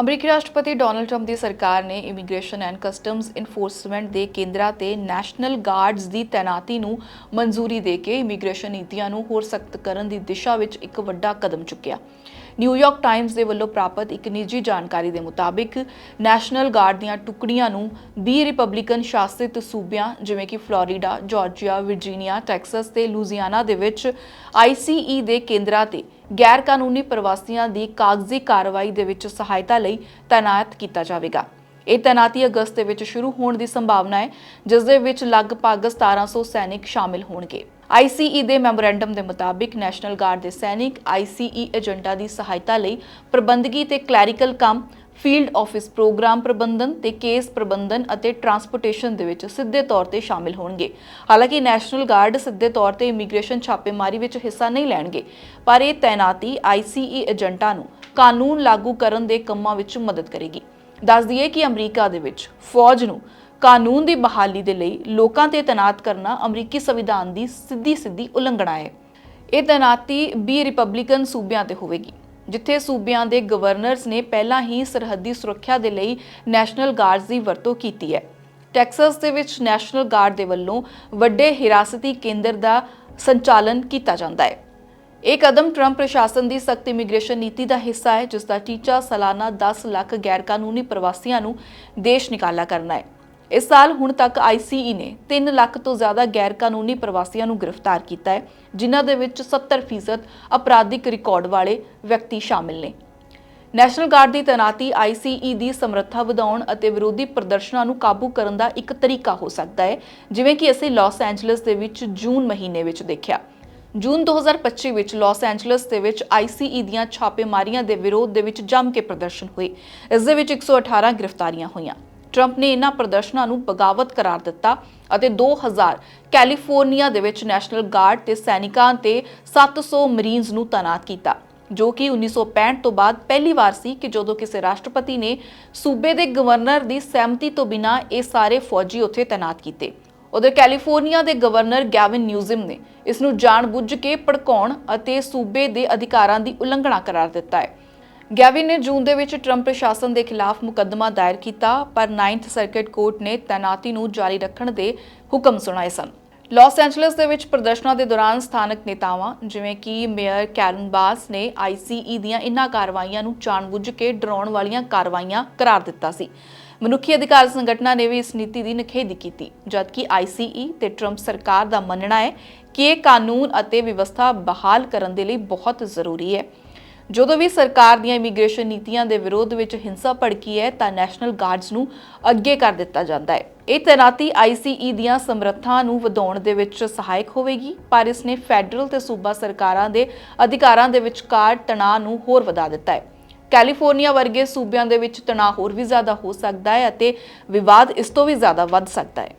ਅਮਰੀਕੀ ਰਾਸ਼ਟਰਪਤੀ Donald Trump ਦੀ ਸਰਕਾਰ ਨੇ ਇਮੀਗ੍ਰੇਸ਼ਨ ਐਂਡ ਕਸਟਮਸ ਇਨਫੋਰਸਮੈਂਟ ਦੇ ਕੇਂਦਰਾਂ ਤੇ ਨੈਸ਼ਨਲ ਗਾਰਡਸ ਦੀ ਤੈਨਾਤੀ ਨੂੰ ਮਨਜ਼ੂਰੀ ਦੇ ਕੇ ਇਮੀਗ੍ਰੇਸ਼ਨ ਨੀਤੀਆਂ ਨੂੰ ਹੋਰ ਸਖਤ ਕਰਨ ਦੀ ਦਿਸ਼ਾ ਵਿੱਚ ਇੱਕ ਵੱਡਾ ਕਦਮ ਚੁੱਕਿਆ। ਨਿਊਯਾਰਕ ਟਾਈਮਜ਼ ਦੇ ਵੱਲੋਂ ਪ੍ਰਾਪਤ ਇੱਕ ਨਿੱਜੀ ਜਾਣਕਾਰੀ ਦੇ ਮੁਤਾਬਿਕ ਨੈਸ਼ਨਲ ਗਾਰਡ ਦੀਆਂ ਟੁਕੜੀਆਂ ਨੂੰ 20 ਰਿਪਬਲਿਕਨ ਸ਼ਾਸਿਤ ਸੂਬਿਆਂ ਜਿਵੇਂ ਕਿ ਫਲੋਰੀਡਾ, ਜਾਰਜੀਆ, ਵਰਜੀਨੀਆ, ਟੈਕਸਸ ਤੇ ਲੂਜ਼ੀਆਨਾ ਦੇ ਵਿੱਚ ਆਈਸੀਈ ਦੇ ਕੇਂਦਰਾਂ ਤੇ ਗੈਰ ਕਾਨੂੰਨੀ ਪ੍ਰਵਾਸੀਆਂ ਦੀ ਕਾਗਜ਼ੀ ਕਾਰਵਾਈ ਦੇ ਵਿੱਚ ਸਹਾਇਤਾ ਲਈ ਤਾਇਨਾਤ ਕੀਤਾ ਜਾਵੇਗਾ। ਇਹ ਤੈਨਾਤੀ ਅਗਸਤ ਦੇ ਵਿੱਚ ਸ਼ੁਰੂ ਹੋਣ ਦੀ ਸੰਭਾਵਨਾ ਹੈ ਜਿਸ ਦੇ ਵਿੱਚ ਲਗਭਗ 1700 ਸੈਨਿਕ ਸ਼ਾਮਿਲ ਹੋਣਗੇ। ਆਈਸੀਈ ਦੇ ਮੈਮੋਰੈਂਡਮ ਦੇ ਮੁਤਾਬਿਕ ਨੈਸ਼ਨਲ ਗਾਰਡ ਦੇ ਸੈਨਿਕ ਆਈਸੀਈ ਏਜੰਟਾਂ ਦੀ ਸਹਾਇਤਾ ਲਈ ਪ੍ਰਬੰਧਕੀ ਤੇ ਕਲੈਰੀਕਲ ਕੰਮ, ਫੀਲਡ ਆਫਿਸ ਪ੍ਰੋਗਰਾਮ ਪ੍ਰਬੰਧਨ ਤੇ ਕੇਸ ਪ੍ਰਬੰਧਨ ਅਤੇ ਟਰਾਂਸਪੋਰਟੇਸ਼ਨ ਦੇ ਵਿੱਚ ਸਿੱਧੇ ਤੌਰ ਤੇ ਸ਼ਾਮਿਲ ਹੋਣਗੇ। ਹਾਲਾਂਕਿ ਨੈਸ਼ਨਲ ਗਾਰਡ ਸਿੱਧੇ ਤੌਰ ਤੇ ਇਮੀਗ੍ਰੇਸ਼ਨ ਛਾਪੇਮਾਰੀ ਵਿੱਚ ਹਿੱਸਾ ਨਹੀਂ ਲੈਣਗੇ, ਪਰ ਇਹ ਤੈਨਾਤੀ ਆਈਸੀਈ ਏਜੰਟਾਂ ਨੂੰ ਕਾਨੂੰਨ ਲਾਗੂ ਕਰਨ ਦੇ ਕੰਮਾਂ ਵਿੱਚ ਮਦਦ ਕਰੇਗੀ। ਦੱਸ ਦਈਏ ਕਿ ਅਮਰੀਕਾ ਦੇ ਵਿੱਚ ਫੌਜ ਨੂੰ ਕਾਨੂੰਨ ਦੀ ਬਹਾਲੀ ਦੇ ਲਈ ਲੋਕਾਂ ਤੇ ਤੈਨਾਤ ਕਰਨਾ ਅਮਰੀਕੀ ਸੰਵਿਧਾਨ ਦੀ ਸਿੱਧੀ ਸਿੱਧੀ ਉਲੰਘਣਾ ਹੈ। ਇਹ ਤੈਨਾਤੀ 20 ਰਿਪਬਲਿਕਨ ਸੂਬਿਆਂ ਤੇ ਹੋਵੇਗੀ, ਜਿੱਥੇ ਸੂਬਿਆਂ ਦੇ ਗਵਰਨਰਸ ਨੇ ਪਹਿਲਾਂ ਹੀ ਸਰਹੱਦੀ ਸੁਰੱਖਿਆ ਦੇ ਲਈ ਨੈਸ਼ਨਲ ਗਾਰਡਸ ਦੀ ਵਰਤੋਂ ਕੀਤੀ ਹੈ। ਟੈਕਸਸ ਦੇ ਵਿੱਚ ਨੈਸ਼ਨਲ ਗਾਰਡ ਦੇ ਵੱਲੋਂ ਵੱਡੇ ਹਿਰਾਸਤੀ ਕੇਂਦਰ ਦਾ ਸੰਚਾਲਨ ਕੀਤਾ ਜਾਂਦਾ ਹੈ। ਇਹ ਕਦਮ ਟਰੰਪ ਪ੍ਰਸ਼ਾਸਨ ਦੀ ਸਖਤ ਇਮੀਗ੍ਰੇਸ਼ਨ ਨੀਤੀ ਦਾ ਹਿੱਸਾ ਹੈ ਜਿਸ ਦਾ ਟੀਚਾ ਸਾਲਾਨਾ 10 ਲੱਖ ਗੈਰਕਾਨੂੰਨੀ ਪ੍ਰਵਾਸੀਆਂ ਨੂੰ ਦੇਸ਼ ਨਿਕਾਲਾ ਕਰਨਾ ਹੈ। ਇਸ ਸਾਲ ਹੁਣ ਤੱਕ ਆਈਸੀਈ ਨੇ 3 ਲੱਖ ਤੋਂ ਜ਼ਿਆਦਾ ਗੈਰ ਕਾਨੂੰਨੀ ਪ੍ਰਵਾਸੀਆਂ ਨੂੰ ਗ੍ਰਿਫਤਾਰ ਕੀਤਾ ਹੈ, ਜਿਨ੍ਹਾਂ ਦੇ ਵਿੱਚ 70% ਅਪਰਾਧਿਕ ਰਿਕਾਰਡ ਵਾਲੇ ਵਿਅਕਤੀ ਸ਼ਾਮਿਲ ਨੇ। ਨੈਸ਼ਨਲ ਗਾਰਡ ਦੀ ਤੈਨਾਤੀ ਆਈਸੀਈ ਦੀ ਸਮਰੱਥਾ ਵਧਾਉਣ ਅਤੇ ਵਿਰੋਧੀ ਪ੍ਰਦਰਸ਼ਨਾਂ ਨੂੰ ਕਾਬੂ ਕਰਨ ਦਾ ਇੱਕ ਤਰੀਕਾ ਹੋ ਸਕਦਾ ਹੈ, ਜਿਵੇਂ ਕਿ ਅਸੀਂ ਲਾਸ ਐਂਜਲਸ ਦੇ ਵਿੱਚ ਜੂਨ ਮਹੀਨੇ ਵਿੱਚ ਦੇਖਿਆ। ਜੂਨ 2025 ਵਿੱਚ ਲਾਸ ਐਂਜਲਸ ਦੇ ਵਿੱਚ ਆਈਸੀਈ ਦੀਆਂ ਛਾਪੇਮਾਰੀਆਂ ਦੇ ਵਿਰੋਧ ਦੇ ਵਿੱਚ ਜੰਮ ਕੇ ਪ੍ਰਦਰਸ਼ਨ ਹੋਏ। ਇਸ ਦੇ ਵਿੱਚ 118 ਗ੍ਰਿਫਤਾਰੀਆਂ ਹੋਈਆਂ। ਟਰੰਪ ਨੇ ਇਹਨਾਂ ਪ੍ਰਦਰਸ਼ਨਾਂ ਨੂੰ ਬਗਾਵਤ ਕਰਾਰ ਦਿੱਤਾ ਅਤੇ 2000 ਕੈਲੀਫੋਰਨੀਆ ਦੇ ਵਿੱਚ ਨੈਸ਼ਨਲ ਗਾਰਡ ਤੇ ਸੈਨਿਕਾਂ ਤੇ 700 ਮਰੀਨਸ ਨੂੰ ਤਾਇਨਾਤ ਕੀਤਾ, ਜੋ ਕਿ 1965 ਤੋਂ ਬਾਅਦ ਪਹਿਲੀ ਵਾਰ ਸੀ ਕਿ ਜਦੋਂ ਕਿਸੇ ਰਾਸ਼ਟਰਪਤੀ ਨੇ ਸੂਬੇ ਦੇ ਗਵਰਨਰ ਦੀ ਸਹਿਮਤੀ ਤੋਂ ਬਿਨਾਂ ਇਹ ਸਾਰੇ ਫੌਜੀ ਉੱਥੇ ਤਾਇਨਾਤ ਕੀਤੇ। ਉਧਰ ਕੈਲੀਫੋਰਨੀਆ ਦੇ ਗਵਰਨਰ ਗੈਵਿਨ ਨਿਊਜ਼ਮ ਨੇ ਇਸ ਨੂੰ ਜਾਣਬੁੱਝ ਕੇ ਭੜਕਾਉਣ ਅਤੇ ਸੂਬੇ ਦੇ ਅਧਿਕਾਰਾਂ ਦੀ ਉਲੰਘਣਾ ਕਰਾਰ ਦਿੱਤਾ ਹੈ। ਗੈਵਿਨ ਨੇ ਜੂਨ ਦੇ ਵਿੱਚ ਟਰੰਪ ਪ੍ਰਸ਼ਾਸਨ ਦੇ ਖਿਲਾਫ ਮੁਕੱਦਮਾ ਦਾਇਰ ਕੀਤਾ, ਪਰ 9th ਸਰਕਟ ਕੋਰਟ ਨੇ ਤੈਨਾਤੀ ਨੂੰ ਜਾਰੀ ਰੱਖਣ ਦੇ ਹੁਕਮ ਸੁਣਾਏ ਸਨ। ਲਾਸ ਐਂਜਲਸ ਦੇ ਵਿੱਚ ਪ੍ਰਦਰਸ਼ਨਾਂ ਦੇ ਦੌਰਾਨ ਸਥਾਨਕ ਨੇਤਾਵਾਂ, ਜਿਵੇਂ ਕਿ ਮੇਅਰ ਕੈਰਨ ਬਾਸ ਨੇ ਆਈਸੀਈ ਦੀਆਂ ਇਨ੍ਹਾਂ ਕਾਰਵਾਈਆਂ ਨੂੰ ਜਾਣਬੁੱਝ ਕੇ ਡਰਾਉਣ ਵਾਲੀਆਂ ਕਾਰਵਾਈਆਂ ਕਰਾਰ ਦਿੱਤਾ ਸੀ। ਮਨੁੱਖੀ ਅਧਿਕਾਰ ਸੰਗਠਨਾਂ ਨੇ ਵੀ ਇਸ ਨੀਤੀ ਦੀ ਨਿਖੇਧੀ ਕੀਤੀ, ਜਦਕਿ ਆਈਸੀਈ ਤੇ ਟਰੰਪ ਸਰਕਾਰ ਦਾ ਮੰਨਣਾ ਹੈ ਕਿ ਇਹ ਕਾਨੂੰਨ ਅਤੇ ਵਿਵਸਥਾ ਬਹਾਲ ਕਰਨ ਦੇ ਲਈ ਬਹੁਤ ਜ਼ਰੂਰੀ ਹੈ। ਜਦੋਂ ਵੀ ਸਰਕਾਰ ਦੀਆਂ ਇਮੀਗ੍ਰੇਸ਼ਨ ਨੀਤੀਆਂ ਦੇ ਵਿਰੋਧ ਵਿੱਚ ਹਿੰਸਾ ਭੜਕੀ ਹੈ, ਤਾਂ ਨੈਸ਼ਨਲ ਗਾਰਡਸ ਨੂੰ ਅੱਗੇ ਕਰ ਦਿੱਤਾ ਜਾਂਦਾ ਹੈ। ਇਹ ਤੈਨਾਤੀ ਆਈਸੀਈ ਦੀਆਂ ਸਮਰੱਥਾ ਨੂੰ ਵਧਾਉਣ ਦੇ ਵਿੱਚ ਸਹਾਇਕ ਹੋਵੇਗੀ, ਪਰ ਇਸ ਨੇ ਫੈਡਰਲ ਤੇ ਸੂਬਾ ਸਰਕਾਰਾਂ ਦੇ ਅਧਿਕਾਰਾਂ ਦੇ ਵਿਚਕਾਰ ਤਣਾਅ ਨੂੰ ਹੋਰ ਵਧਾ ਦਿੱਤਾ ਹੈ। ਕੈਲੀਫੋਰਨੀਆ ਵਰਗੇ ਸੂਬਿਆਂ ਦੇ ਵਿੱਚ ਤਣਾਅ ਹੋਰ ਵੀ ਜ਼ਿਆਦਾ ਹੋ ਸਕਦਾ ਹੈ ਅਤੇ ਵਿਵਾਦ ਇਸ ਤੋਂ ਵੀ ਜ਼ਿਆਦਾ ਵੱਧ ਸਕਦਾ ਹੈ।